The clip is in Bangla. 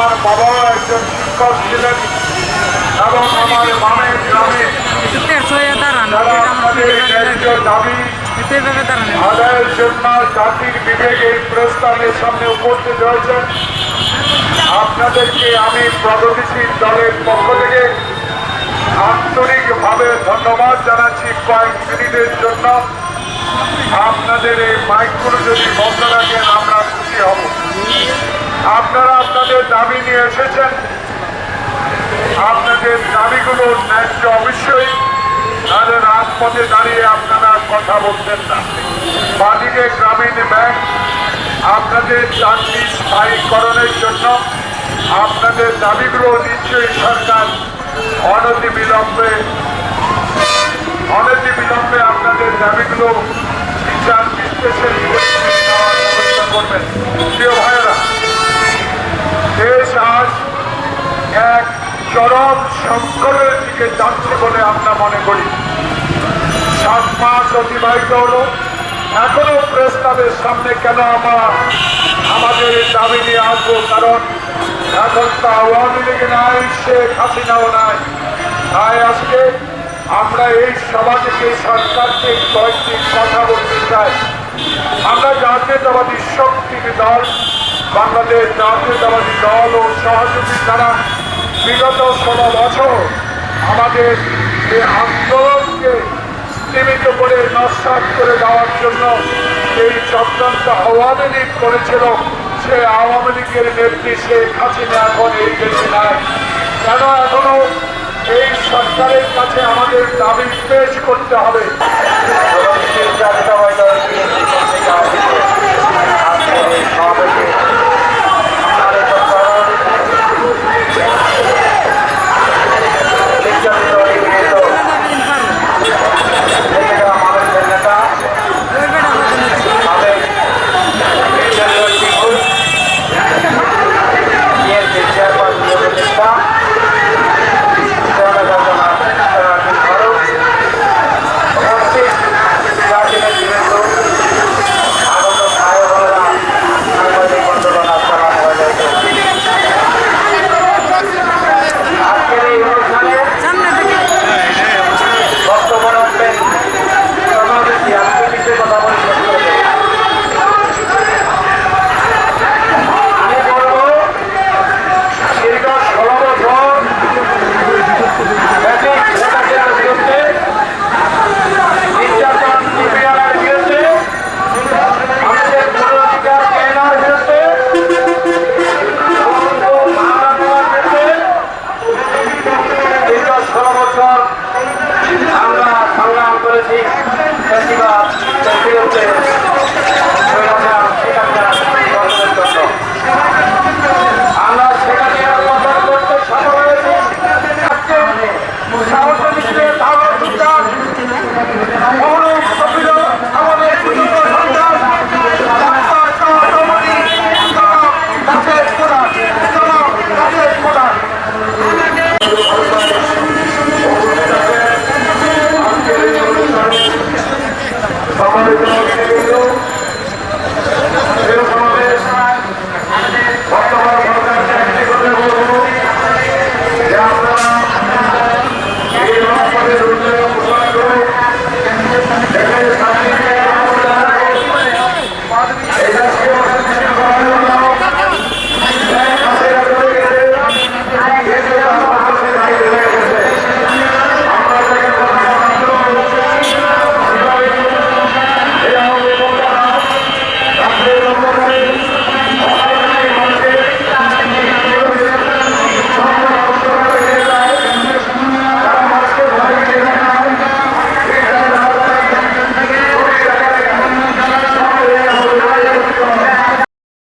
আমার বাবা একজন শিক্ষক ছিলেন এবং আমার মামের গ্রামে প্রস্তাবের সামনে উপস্থিত হয়েছেন। আপনাদেরকে আমি প্রগতিশীল দলের পক্ষ থেকে আন্তরিকভাবে ধন্যবাদ জানাচ্ছি কয়েক মিনিটের জন্য। আপনাদের এই মাইকগুলো যদি বন্ধ রাখেন, আমরা খুশি হব। আপনারা আপনাদের দাবি নিয়ে এসেছেন। আপনাদের দাবিগুলো ন্যায্য অবশ্যই। তাহলে রাজপথে দাঁড়িয়ে আপনারা কথা বলতেন না। বাদিকে গ্রামীণ ব্যাংক আপনাদের চাকরি স্থায়ীকরণের জন্য আপনাদের দাবিগুলো নিশ্চয়ই সরকার অনতি বিলম্বে অনতি বিলম্বে আপনাদের দাবিগুলো বিচার বিশ্লেষণ করে দিকে যাচ্ছে বলে আমরা মনে করি। সাত মাস অতিবাহিত হলো। এখনও প্রস্তাবের সামনে কেন আমরা আমাদের দাবি নিয়ে আসব? কারণ এখন তো আওয়ামী লীগ নাই, শেখ হাসিনাও নাই। তাই আজকে আমরা এই সভা থেকে সরকারকে কয়েকটি কথা বলতে চাই। আমরা জাতীয়তাবাদী শক্তির দল, বাংলাদেশ জাতীয়তাবাদী দল ও সহযোগী দ্বারা বিগত ষোলো বছর আমাদের এই আন্দোলনকে সীমিত করে নস্বাত করে দেওয়ার জন্য এই চক্রান্ত আওয়ামী লীগ করেছিল, সে আওয়ামী লীগের নেত্রী শেখ হাসিনা এখন এই দেশে নাই। কেন এখনও এই সরকারের কাছে আমাদের দাবি পেশ করতে হবে? জন্য